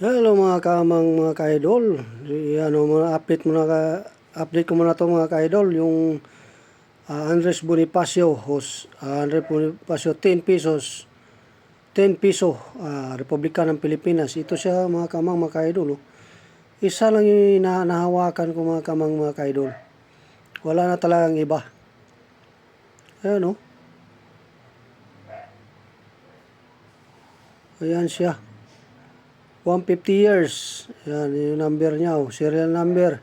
Hello mga kamang mga ka-idol. Ano muna update muna ka update ko muna to mga ka-idol yung ah, Andres Bonifacio host ah, Andres Bonifacio 10 pesos 10 piso ah, Republika ng Pilipinas. Ito siya mga kamang mga ka-idol. oh. Isa lang yung na nahawakan ko mga kamang mga ka-idol. Wala na talagang iba. Ayan oh. Ayan siya. 150 years. Yan, yung number niya, oh. serial number.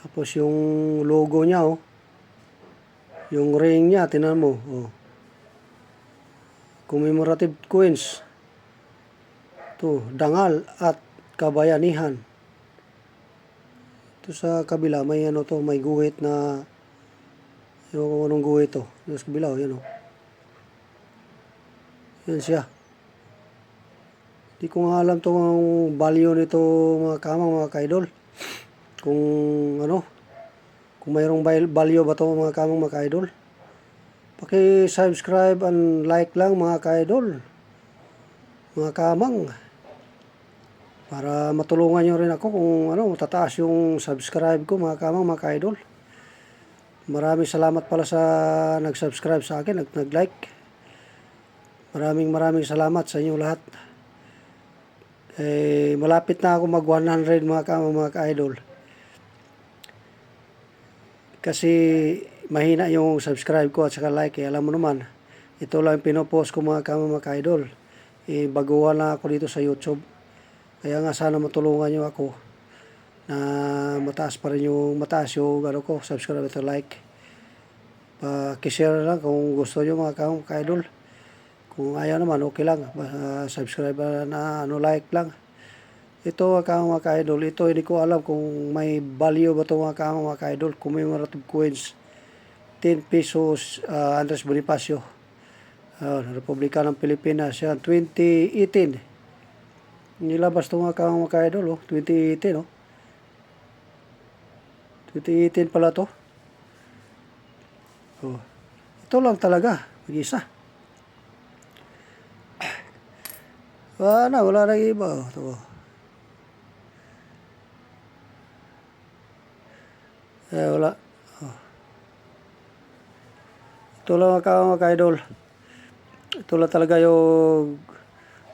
Tapos yung logo niya, oh. Yung ring niya, tinan mo, oh. Commemorative coins. To, dangal at kabayanihan. Ito sa kabila, may ano to, may guhit na yung anong guhit to. Sa kabila, oh, yan oh. Yan siya. Di ko nga alam tong value nito mga kamang mga kaidol. Kung ano, kung mayroong val- value ba to mga kamang mga kaidol. Paki-subscribe and like lang mga kaidol. Mga kamang. Para matulungan nyo rin ako kung ano, tataas yung subscribe ko mga kamang mga kaidol. Maraming salamat pala sa nag-subscribe sa akin, nag- nag-like. Maraming maraming salamat sa inyo lahat. Eh, malapit na ako mag 100 mga ka mga ka-idol. Kasi mahina yung subscribe ko at saka like. Eh, alam mo naman, ito lang yung pinopost ko mga ka mga ka-idol. Eh, baguhan na ako dito sa YouTube. Kaya nga sana matulungan nyo ako na mataas pa rin yung mataas yung ano ko, subscribe at like. Pa-share lang kung gusto nyo mga ka- ka-idol. Kung ayaw naman, okay lang. Uh, subscribe na ano, like lang. Ito mga mga ka-idol. Ito hindi ko alam kung may value ba ito mga ka- mga ka-idol. Commemorative coins. 10 pesos uh, Andres Bonifacio. Uh, Republika ng Pilipinas. Yan, 2018. Nilabas ito mga ka- mga ka-idol. Oh. 2018. Oh. 2018 pala to. Oh. Ito lang talaga. Mag-isa. Wala na, wala na iba. Oh, ito. Eh, wala. Oh. Ito lang mga ka- mga ka-idol. Ito lang talaga yung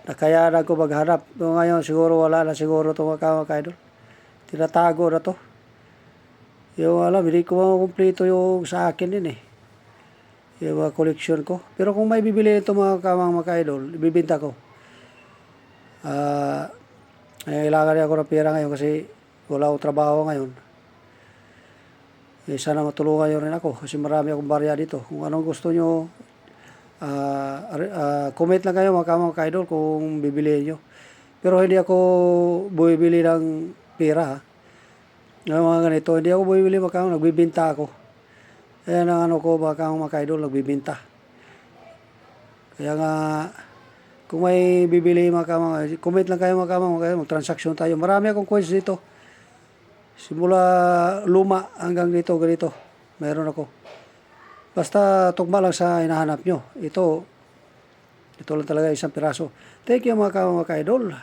nakayanan ko maghanap. No, ngayon siguro wala na siguro ito mga ka-idol. Tinatago na to. Yung alam, hindi ko makumpleto yung sa akin din eh. Yung mga collection ko. Pero kung may bibili ito mga kamang mga ka-idol, ibibinta ko. Uh, kailangan ako ng pera ngayon kasi wala akong trabaho ngayon. Eh, sana matulungan nyo rin ako kasi marami akong barya dito. Kung anong gusto nyo, ah, ah, comment lang kayo mga kamang ka-idol kung bibili nyo. Pero hindi ako bumibili ng pera ha. Ng mga ganito, hindi ako bumibili mga kamang, nagbibinta ako. Ayan ang ano ko mga kamang mga ka-idol, nagbibinta. Kaya nga, kung may bibili mga kamang, comment lang kayo mga kamang, mag-transaction tayo. Marami akong coins dito. Simula luma hanggang dito, ganito. Meron ako. Basta tugma lang sa hinahanap nyo. Ito, ito lang talaga isang piraso. Thank you mga kamang, mga ka-idol.